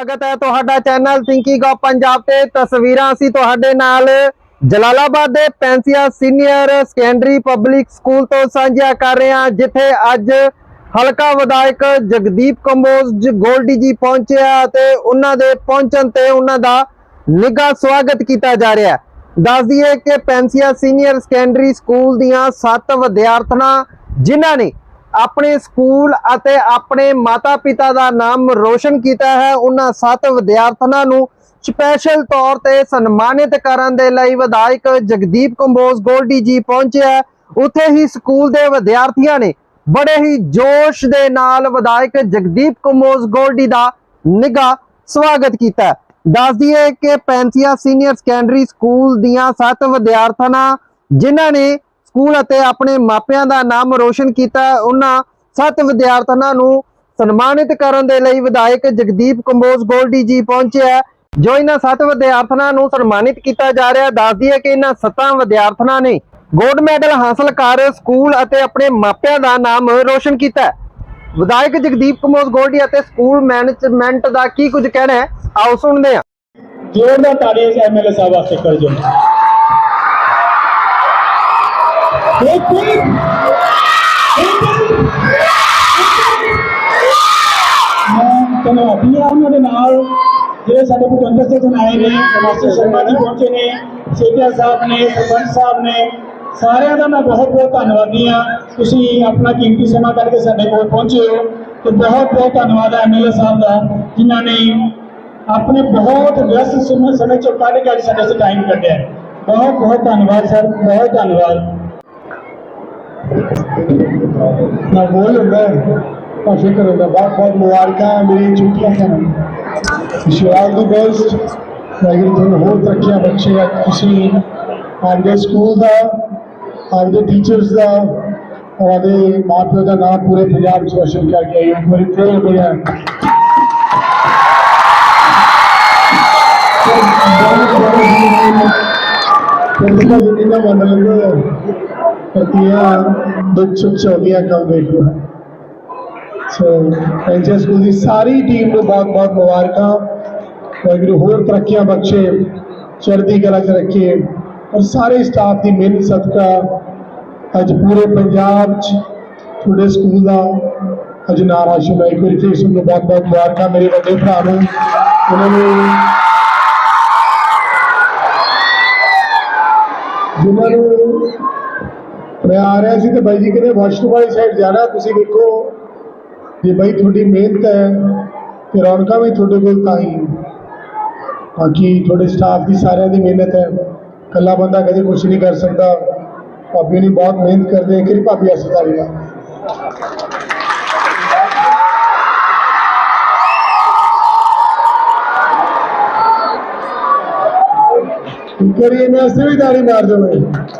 ਸਵਾਗਤ ਹੈ ਤੁਹਾਡਾ ਚੈਨਲ ਥਿੰਕਿੰਗ ਆਫ ਪੰਜਾਬ ਤੇ ਤਸਵੀਰਾਂ ਅਸੀਂ ਤੁਹਾਡੇ ਨਾਲ ਜਲਾਲਾਬਾਦ ਦੇ ਪੈਂਸੀਆ ਸੀਨੀਅਰ ਸੈਕੰਡਰੀ ਪਬਲਿਕ ਸਕੂਲ ਤੋਂ ਸਾਂਝਾ ਕਰ ਰਹੇ ਹਾਂ, ਜਿੱਥੇ ਅੱਜ ਹਲਕਾ ਵਿਧਾਇਕ ਜਗਦੀਪ ਕੰਬੋਜ ਗੋਲਡੀ ਜੀ ਪਹੁੰਚਿਆ ਤੇ ਉਹਨਾਂ ਦੇ ਪਹੁੰਚਣ ਤੇ ਉਹਨਾਂ ਦਾ ਨਿੱਘਾ ਸਵਾਗਤ ਕੀਤਾ ਜਾ ਰਿਹਾ ਹੈ। ਦੱਸ ਦਈਏ ਕਿ ਪੈਂਸੀਆ ਸੀਨੀਅਰ ਸੈਕੰਡਰੀ ਸਕੂਲ ਦੀਆਂ 7 ਵਿਦਿਆਰਥਣਾਂ, ਜਿਨ੍ਹਾਂ ਨੇ ਆਪਣੇ ਸਕੂਲ ਅਤੇ ਆਪਣੇ ਮਾਤਾ-ਪਿਤਾ ਦਾ ਨਾਮ ਰੋਸ਼ਨ ਕੀਤਾ ਹੈ ਉਹਨਾਂ ਸੱਤ ਵਿਦਿਆਰਥਣਾਂ ਨੂੰ ਸਪੈਸ਼ਲ ਤੌਰ ਤੇ ਸਨਮਾਨਿਤ ਕਰਨ ਦੇ ਲਈ ਵਿਧਾਇਕ ਜਗਦੀਪ ਕੰਬੋਜ ਗੋਲਡੀ ਜੀ ਪਹੁੰਚਿਆ ਉੱਥੇ ਹੀ ਸਕੂਲ ਦੇ ਵਿਦਿਆਰਥੀਆਂ ਨੇ ਬੜੇ ਹੀ ਜੋਸ਼ ਦੇ ਨਾਲ ਵਿਧਾਇਕ ਜਗਦੀਪ ਕੰਬੋਜ ਗੋਲਡੀ ਦਾ ਨਿੱਘਾ ਸਵਾਗਤ ਕੀਤਾ ਹੈ। ਦੱਸ ਦਈਏ ਕਿ ਪੈਂਸੀਆ ਸੀਨੀਅਰ ਸੈਕੰਡਰੀ ਸਕੂਲ ਦੀਆਂ ਸੱਤ ਵਿਦਿਆਰਥਣਾਂ, ਜਿਨ੍ਹਾਂ ਨੇ ਸਕੂਲ ਅਤੇ ਆਪਣੇ ਮਾਪਿਆਂ ਦਾ ਨਾਮ ਰੋਸ਼ਨ ਕੀਤਾ। ਉਹਨਾਂ 7 ਵਿਦਿਆਰਥਣਾਂ ਨੂੰ ਸਨਮਾਨਿਤ ਕਰਨ ਦੇ ਲਈ ਵਿਧਾਇਕ ਜਗਦੀਪ ਕੰਬੋਜ ਗੋਲਡੀ ਜੀ ਪਹੁੰਚੇ ਜੋ ਇਹਨਾਂ 7 ਵਿਦਿਆਰਥਣਾਂ ਨੂੰ ਸਨਮਾਨਿਤ ਕੀਤਾ ਜਾ ਰਿਹਾ ਹੈ। ਕਿ ਇਹਨਾਂ 7 ਵਿਦਿਆਰਥਣਾਂ ਨੇ ਗੋਲਡ ਮੈਡਲ ਹਾਸਲ ਕਰ ਸਕੂਲ ਅਤੇ ਆਪਣੇ ਮਾਪਿਆਂ ਦਾ ਨਾਮ ਰੋਸ਼ਨ ਕੀਤਾ ਵਿਧਾਇਕ ਜਗਦੀਪ ਕੰਬੋਜ ਗੋਲਡੀ ਅਤੇ ਸਕੂਲ ਮੈਨੇਜਮੈਂਟ ਦਾ ਕੀ ਕੁਝ ਕਹਿਣਾ ਹੈ? ਆਓ ਸੁਣਦੇ ਹਾਂ। ਜ਼ੋਰਦਾਰ ਤਾੜੀਆਂ ਐਮਐਲਏ ਸਾਹਿਬ ਵਾਸਤੇ ਕਰ ਜੋ ਮੈਂ ਧੰਨਵਾਦੀ ਹਾਂ ਉਹਨਾਂ ਦੇ ਨਾਲ ਜਿਹੜੇ ਸਾਡੇ ਪਟਵੰਦਰ ਸੱਜਣ ਆਏ ਨੇ ਮਾਸਟਰ ਸ਼ਰਮਾ ਜੀ ਪਹੁੰਚੇ ਨੇ ਸੇਠਿਆ ਸਾਹਿਬ ਨੇ ਸਰਪੰਚ ਸਾਹਿਬ ਨੇ ਸਾਰਿਆਂ ਦਾ ਮੈਂ ਬਹੁਤ ਬਹੁਤ ਧੰਨਵਾਦੀ ਹਾਂ ਤੁਸੀਂ ਆਪਣਾ ਕੀਮਤੀ ਸਮਾਂ ਕੱਢ ਕੇ ਸਾਡੇ ਕੋਲ ਪਹੁੰਚੇ ਹੋ ਤੇ ਬਹੁਤ ਬਹੁਤ ਧੰਨਵਾਦ ਹੈ ਐਮਐਲਏ ਸਾਹਿਬ ਦਾ ਜਿਨ੍ਹਾਂ ਨੇ ਆਪਣੇ ਬਹੁਤ ਵਿਅਸਤ ਸਮੇਂ ਸਮੇਂ ਚੋਂ ਕੱਢ ਕੇ ਸਾਡੇ ਸੇ ਟਾਈਮ ਕੱਢਿਆ ਬਹੁਤ ਬਹੁਤ ਧੰਨਵਾਦ ਸਰ ਬਹੁਤ ਧੰਨਵਾਦ నా గోల్ ఉండే మా ఫిక్ర ఉండే బాగా బాగా ముబారਕਾਂ ਮੇਰੀ ਛੁੱਟੀਆਂ ਕਰਨ wish you all the best Waheguru ਤੁਹਾਨੂੰ ਹੋਰ ਤਰੱਕੀਆਂ ਬਖਸ਼ੇ ਤੁਸੀਂ ਆਪਦੇ ਸਕੂਲ ਦਾ ਆਪਦੇ ਟੀਚਰਸ ਦਾ ਉਹਦੇ ਮਾਪਿਆਂ ਦਾ ਨਾਮ ਪੂਰੇ ਪੰਜਾਬ ਚ ਰੋਸ਼ਨ ਕਰਕੇ ਆਏ ਹੋ ਮੇਰੀ ਫੇਰ ਬੜਿਆ ਪ੍ਰਿੰਸੀਪਲ ਜੀ ਦਾ ਮੰਡਲ ਨੂੰ 224 ਕਲਵੇਟ ਸੋ ਐਨਜੀਓ ਸਕੂਲ ਦੀ ਸਾਰੀ ਟੀਮ ਨੂੰ ਬਹੁਤ ਬਹੁਤ ਮੁਬਾਰਕਾਂ। ਵਾਹਿਗੁਰੂ, ਹੋਰ ਤਰੱਕੀਆਂ ਬਖਸ਼ੇ, ਚੜ੍ਹਦੀ ਕਲਾ 'ਚ ਰੱਖੇ ਔਰ ਸਾਰੇ ਸਟਾਫ ਦੀ ਮਿਹਨਤ, ਸਦਕਾ ਅੱਜ ਪੂਰੇ ਪੰਜਾਬ 'ਚ ਤੁਹਾਡੇ ਸਕੂਲ ਦਾ ਅੱਜ ਨਾਰਾ ਸ਼ੁਭਾਈ ਕਰੀ ਤੇ ਇਸ ਨੂੰ ਬਹੁਤ ਬਹੁਤ ਮੁਬਾਰਕਾਂ, ਮੇਰੇ ਵੱਡੇ ਭਰਾ ਨੂੰ, ਉਹਨਾਂ ਨੂੰ। ਜਿਨ੍ਹਾਂ ਨੂੰ ਮੈਂ ਆ ਰਿਹਾ ਸੀ ਤੇ ਬਾਈ ਜੀ ਕਹਿੰਦੇ, ਵਾਸ਼ਰੂਮ ਵਾਲੀ ਸਾਈਡ ਜਾਣਾ, ਤੁਸੀਂ ਵੇਖੋ ਜੇ ਬਾਈ ਤੁਹਾਡੀ ਮਿਹਨਤ ਹੈ ਤੇ ਰੌਣਕਾਂ ਵੀ ਤੁਹਾਡੇ ਕੋਲ ਤਾਂ ਹੀ ਬਾਕੀ ਤੁਹਾਡੇ ਸਟਾਫ ਦੀ ਸਾਰਿਆਂ ਦੀ ਮਿਹਨਤ ਹੈ। ਇਕੱਲਾ ਬੰਦਾ ਕਦੇ ਕੁਝ ਨਹੀਂ ਕਰ ਸਕਦਾ। ਭਾਬੀ ਨੇ ਬਹੁਤ ਮਿਹਨਤ ਕਰਦੇ ਕਿਹੜੀ ਭਾਬੀ ਐਸੀ ਤਾਰੀ ਦਾ ਕਰੀਏ ਮੈਂ ਅਸੀਂ ਵੀ ਤਾੜੀ ਮਾਰ ਦਵਾਂ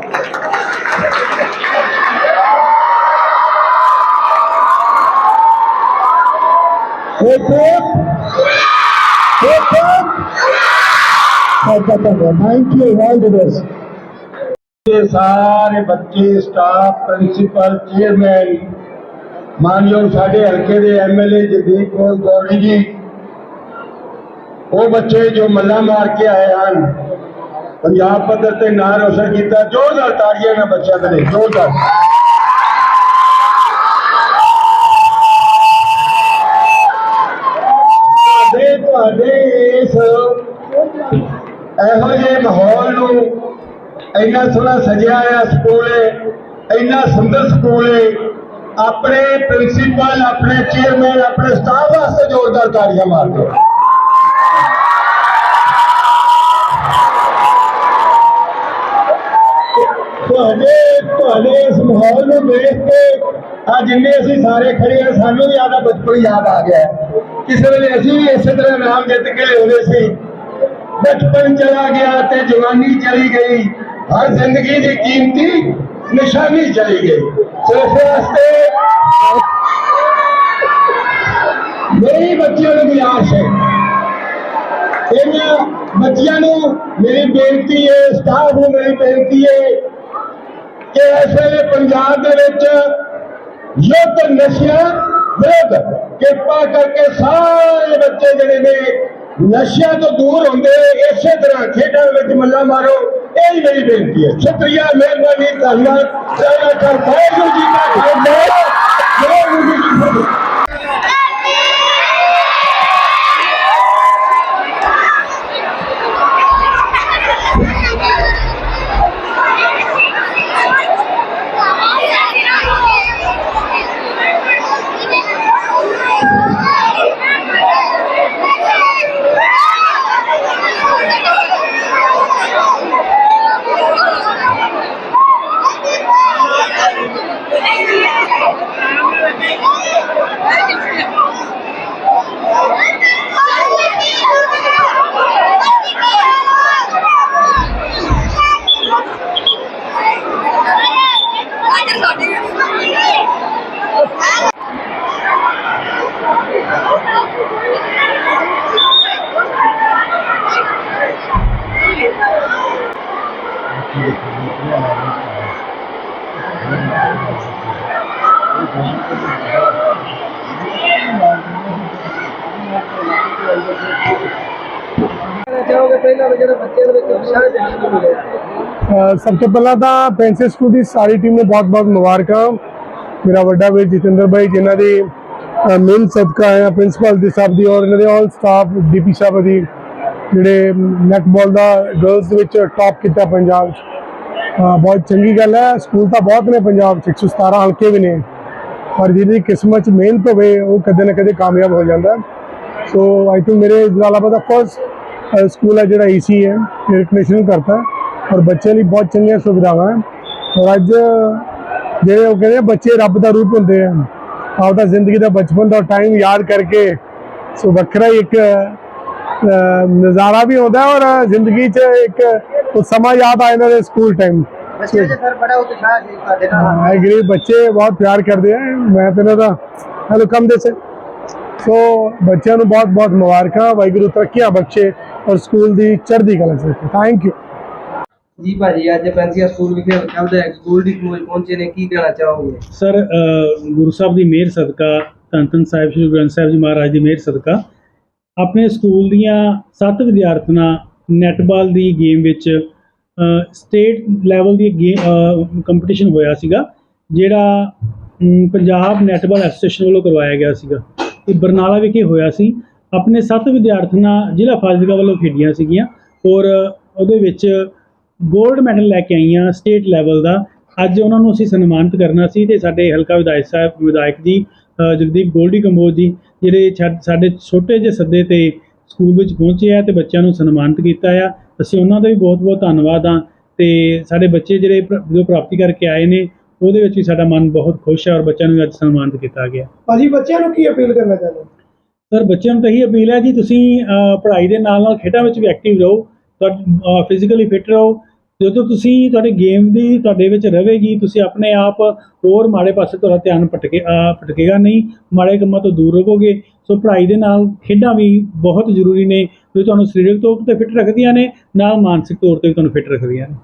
ਇੱਕ ਇੱਕ thank you all the best ਇਹ ਸਾਰੇ ਬੱਚੇ ਸਟਾਫ ਪ੍ਰਿੰਸੀਪਲ ਚੇਅਰਮੈਨ ਮਾਨਯੋਗ ਸਾਡੇ ਹਲਕੇ ਦੇ ਐਮਐਲਏ ਜਗਦੀਪ ਕੌਰ ਗੌਰੀ ਜੀ ਉਹ ਬੱਚੇ ਜੋ ਮੱਲਾ ਮਾਰ ਕੇ ਆਏ ਹਨ ਪੰਜਾਬ ਪੱਧਰ ਤੇ ਨਾਂ ਰੋਸ਼ਨ ਕੀਤਾ ਜ਼ੋਰਦਾਰ ਤਾੜੀਆਂ ਨਾਲ ਬੱਚਿਆਂ ਦੇ ਲਈ ਜ਼ੋਰਦਾਰ ਇਸ ਇਹੋ ਜਿਹੇ ਮਾਹੌਲ ਨੂੰ ਇੰਨਾ ਸੋਹਣਾ ਸਜਿਆ ਹੋਇਆ ਸਕੂਲ ਇੰਨਾ ਸੁੰਦਰ ਸਕੂਲ ਆਪਣੇ ਪ੍ਰਿੰਸੀਪਲ, ਆਪਣੇ ਚੇਅਰਮੈਨ, ਆਪਣੇ ਸਟਾਫ ਵਾਸਤੇ ਜ਼ੋਰਦਾਰ ਤਾੜੀਆਂ ਮਾਰ ਤੁਹਾਡੇ ਤੁਹਾਡੇ ਇਸ ਮਾਹੌਲ ਨੂੰ ਦੇਖ ਕੇ ਆ ਜਿੰਨੇ ਅਸੀਂ ਸਾਰੇ ਖੜੇ ਆ ਸਾਨੂੰ ਵੀ ਆਦਾ ਬਚਪਨ ਯਾਦ ਆ ਗਿਆ ਕਿਸੇ ਵੇਲੇ ਅਸੀਂ ਵੀ ਇਸੇ ਤਰ੍ਹਾਂ ਨਾਮ ਜਿੱਤ ਕੇ ਲਿਆਉਂਦੇ ਸੀ। ਬਚਪਨ ਚਲਾ ਗਿਆ ਤੇ ਜਵਾਨੀ ਚਲੀ ਗਈ। ਹਰ ਜ਼ਿੰਦਗੀ ਦੀ ਕੀਮਤੀ ਨਿਸ਼ਾਨੀ ਚਲੀ ਗਈ। ਸੋ ਇਸ ਵਾਸਤੇ ਮੇਰੀ ਬੱਚਿਆਂ ਨੂੰ ਵੀ ਆਸ ਹੈ। ਇਹਨਾਂ ਬੱਚਿਆਂ ਨੂੰ ਮੇਰੀ ਬੇਨਤੀ ਹੈ ਸਟਾਫ ਨੂੰ ਮੇਰੀ ਬੇਨਤੀ ਹੈ ਕਿ ਇਸ ਵੇਲੇ ਪੰਜਾਬ ਦੇ ਵਿੱਚ ਯੁੱਧ ਨਸ਼ਿਆਂ ਵਿਰੁੱਧ ਕਿਰਪਾ ਕਰਕੇ ਸਾਰੇ ਬੱਚੇ ਜਿਹੜੇ ਨੇ, ਨਸ਼ਿਆਂ ਤੋਂ ਦੂਰ ਹੁੰਦੇ, ਇਸੇ ਤਰ੍ਹਾਂ ਖੇਡਾਂ ਵਿੱਚ ਮੱਲਾ ਮਾਰੋ, ਇਹ ਹੀ ਮੇਰੀ ਬੇਨਤੀ ਹੈ। ਸ਼ੁਕਰੀਆ, ਮਿਹਰਬਾਨੀ, ਧੰਨਵਾਦ। ਜੈ ਕਰ, ਵਾਹਿਗੁਰੂ ਜੀ ਕਾ ਖਾਲਸਾ। ਵਾਹਿਗੁਰੂ ਜੀ ਕੀ ਫਤਿਹ। ਸਭ ਤੋਂ ਪਹਿਲਾਂ ਤਾਂ ਪੈਂਸੀ ਸਕੂਲ ਦੀ ਸਾਰੀ ਟੀਮ ਨੂੰ ਬਹੁਤ-ਬਹੁਤ ਮੁਬਾਰਕਾਂ। ਮੇਰਾ ਵੱਡਾ ਵੀਰ ਜਤਿੰਦਰ ਭਾਈ ਜਿਨ੍ਹਾਂ ਦੀ ਮੇਨ ਸਦਕਾ ਹੈ, ਪ੍ਰਿੰਸੀਪਲ ਦੀ ਸਾਹਿਬ ਦੀ ਔਰ ਇਹਨਾਂ ਦੇ ਆਲ ਸਟਾਫ ਡੀਪੀ ਸਾਹਿਬ ਦੀ, ਜਿਹੜੇ ਨੈਟਬਾਲ ਦਾ ਗਰਲਸ ਦੇ ਵਿੱਚ ਟਾਪ ਕੀਤਾ ਪੰਜਾਬ। 'ਚ ਬਹੁਤ ਚੰਗੀ ਗੱਲ ਹੈ। ਸਕੂਲ ਤਾਂ ਬਹੁਤ ਨੇ ਪੰਜਾਬ 'ਚ 117 ਹਲਕੇ ਵੀ ਨੇ। ਪਰ ਜਿਹਦੀ ਕਿਸਮਤ 'ਚ ਮਿਹਨਤ ਹੋਵੇ ਉਹ ਕਦੇ ਨਾ ਕਦੇ ਕਾਮਯਾਬ ਹੋ ਜਾਂਦਾ। ਸੋ ਆਈ ਥਿੰਕ ਮੇਰੇ ਜਲਾਲਾਬਾਦ ਦਾ ਫਸਟ ਸਕੂਲ ਹੈ ਜਿਹੜਾ ਈਸੀ ਹੈ 에ਅਰ ਕਰਤਾ। ਔਰ ਬੱਚਿਆਂ ਲਈ ਬਹੁਤ ਚੰਗੀਆਂ ਸੁਵਿਧਾਵਾਂ ਹੈ ਔਰ ਅੱਜ ਜਿਹੜੇ ਉਹ ਕਹਿੰਦੇ ਆ, ਬੱਚੇ ਰੱਬ ਦਾ ਰੂਪ ਹੁੰਦੇ ਆ। ਆਪਦਾ ਜ਼ਿੰਦਗੀ ਦਾ ਬਚਪਨ ਦਾ ਟਾਈਮ ਯਾਦ ਕਰਕੇ ਸੋ ਵੱਖਰਾ ਹੀ ਇੱਕ ਨਜ਼ਾਰਾ ਵੀ ਹੁੰਦਾ ਔਰ ਜ਼ਿੰਦਗੀ 'ਚ ਇੱਕ ਉਹ ਸਮਾਂ ਯਾਦ ਆ ਜਾਂਦਾ ਹੈ ਸਕੂਲ ਟਾਈਮ ਬੱਚੇ ਦੇ ਸਰ ਬੜਾ ਉਤਸ਼ਾਹ ਸੀ ਤੁਹਾਡੇ ਨਾਲ। ਹਾਂ ਐਗਰੀ ਬੱਚੇ ਬਹੁਤ ਪਿਆਰ ਕਰਦੇ ਆ। ਮੈਂ ਤੇ ਇਹਨਾਂ ਦਾ ਹੈਲੋ ਕਮ ਦੇ ਸੇ। ਸੋ ਬੱਚਿਆਂ ਨੂੰ ਬਹੁਤ ਬਹੁਤ ਮੁਬਾਰਕਾਂ। ਵਾਹਿਗੁਰੂ ਤਰੱਕੀਆਂ ਬਖਸ਼ੇ ਔਰ ਸਕੂਲ ਦੀ ਚੜ੍ਹਦੀ ਕਲਾ ਚ ਥੈਂਕ ਯੂ ਜੀ ਭਾਜੀ ਅੱਜ ਪੈਂਸੀਆ ਸਕੂਲ ਵਿਖੇ ਸ਼ਬਦ ਹੈ। ਸਕੂਲ ਦੀ ਕੋਚ ਪਹੁੰਚੇ ਨੇ। ਕੀ ਕਹਿਣਾ ਚਾਹੋਗੇ? ਸਰ ਗੁਰੂ ਸਾਹਿਬ ਦੀ ਮਿਹਰ ਸਦਕਾ ਧੰਨ ਸਾਹਿਬ ਸ੍ਰੀ ਗੁਰੂ ਗ੍ਰੰਥ ਸਾਹਿਬ ਜੀ ਮਹਾਰਾਜ ਦੀ ਮਿਹਰ ਸਦਕਾ ਆਪਣੇ ਸਕੂਲ ਦੀਆਂ ਸੱਤ ਵਿਦਿਆਰਥਣਾਂ ਨੈਟਬਾਲ ਦੀ ਗੇਮ ਵਿੱਚ ਸਟੇਟ ਲੈਵਲ ਦੀ ਗੇਮ ਕੰਪੀਟੀਸ਼ਨ ਹੋਇਆ ਸੀਗਾ, ਜਿਹੜਾ ਪੰਜਾਬ ਨੈਟਬਾਲ ਐਸੋਸੀਏਸ਼ਨ ਵੱਲੋਂ ਕਰਵਾਇਆ ਗਿਆ ਸੀਗਾ। ਇਹ ਬਰਨਾਲਾ ਵਿਖੇ ਹੋਇਆ ਸੀ। ਆਪਣੇ ਸੱਤ ਵਿਦਿਆਰਥਣਾਂ ਜ਼ਿਲ੍ਹਾ ਫਾਜ਼ਿਲਕਾ ਵੱਲੋਂ ਖੇਡੀਆਂ ਸੀਗੀਆਂ ਔਰ ਉਹਦੇ ਵਿੱਚ 골ਡ ਮੈਡਲ ਲੈ ਕੇ ਆਈਆਂ ਸਟੇਟ ਲੈਵਲ ਦਾ। ਅੱਜ ਉਹਨਾਂ ਨੂੰ ਅਸੀਂ ਸਨਮਾਨਿਤ ਕਰਨਾ ਸੀ ਤੇ ਸਾਡੇ ਹਲਕਾ ਵਿਧਾਇਕ ਸਾਹਿਬ, ਵਿਧਾਇਕ ਜੀ ਜਗਦੀਪ ਗੋਲਡੀ ਕੰਬੋਜ ਜੀ, ਜਿਹੜੇ ਛਾ- ਸਾਡੇ ਛੋਟੇ ਜਿਹੇ ਸੱਦੇ ਤੇ ਸਕੂਲ ਵਿੱਚ ਪਹੁੰਚੇ ਆ ਤੇ ਬੱਚਿਆਂ ਨੂੰ ਸਨਮਾਨਿਤ ਕੀਤਾ ਆ। ਅਸੀਂ ਉਹਨਾਂ ਦਾ ਵੀ ਬਹੁਤ-ਬਹੁਤ ਧੰਨਵਾਦ ਆ ਤੇ ਸਾਡੇ ਬੱਚੇ ਜਿਹੜੇ ਪ੍ਰ- ਜੋ ਪ੍ਰਾਪਤੀ ਕਰਕੇ ਆਏ ਨੇ ਉਹਦੇ ਵਿੱਚ ਵੀ ਸਾਡਾ ਮਨ ਬਹੁਤ ਖੁਸ਼ ਹੈ ਔਰ ਬੱਚਿਆਂ ਨੂੰ ਅੱਜ ਸਨਮਾਨਿਤ ਕੀਤਾ ਗਿਆ। ਭਾਜੀ ਬੱਚਿਆਂ ਨੂੰ ਕੀ ਅਪੀਲ ਕਰਨਾ ਚਾਹੁੰਦੇ ਸਰ ਬੱਚਿਆਂ ਨੂੰ ਤਾਂ ਇਹੀ ਅਪੀਲ ਹੈ ਜੀ ਤੁਸੀਂ ਅਹ, ਪੜ੍ਹਾਈ ਦੇ ਨਾਲ ਨਾਲ ਖੇਡਾਂ ਵਿੱਚ ਵੀ ਐਕਟਿਵ ਰਹੋ ਤੁਹਾਡੀ ਫਿਜ਼ੀਕਲੀ ਫਿਟ ਰਹੋ। ਜਦੋਂ ਤੁਸੀਂ ਤੁਹਾਡੇ ਗੇਮ ਦੀ ਤੁਹਾਡੇ ਵਿੱਚ ਰਹੇਗੀ ਤੁਸੀਂ ਆਪਣੇ ਆਪ ਹੋਰ ਮਾੜੇ ਪਾਸੇ ਤੁਹਾਡਾ ਧਿਆਨ ਭਟਕੇ ਅਹ, ਭਟਕੇਗਾ ਨਹੀਂ ਮਾੜੇ ਕੰਮਾਂ ਤੋਂ ਦੂਰ ਰਹੋਗੇ। ਸੋ ਪੜ੍ਹਾਈ ਦੇ ਨਾਲ ਖੇਡਾਂ ਵੀ ਬਹੁਤ ਜ਼ਰੂਰੀ ਨੇ, ਜੋ ਤੁਹਾਨੂੰ ਸਰੀਰਕ ਤੌਰ ਤੇ ਫਿੱਟ ਰੱਖਦੀਆਂ ਨੇ, ਨਾਲ ਮਾਨਸਿਕ ਤੌਰ ਤੇ ਵੀ ਤੁਹਾਨੂੰ ਫਿੱਟ ਰੱਖਦੀਆਂ ਨੇ।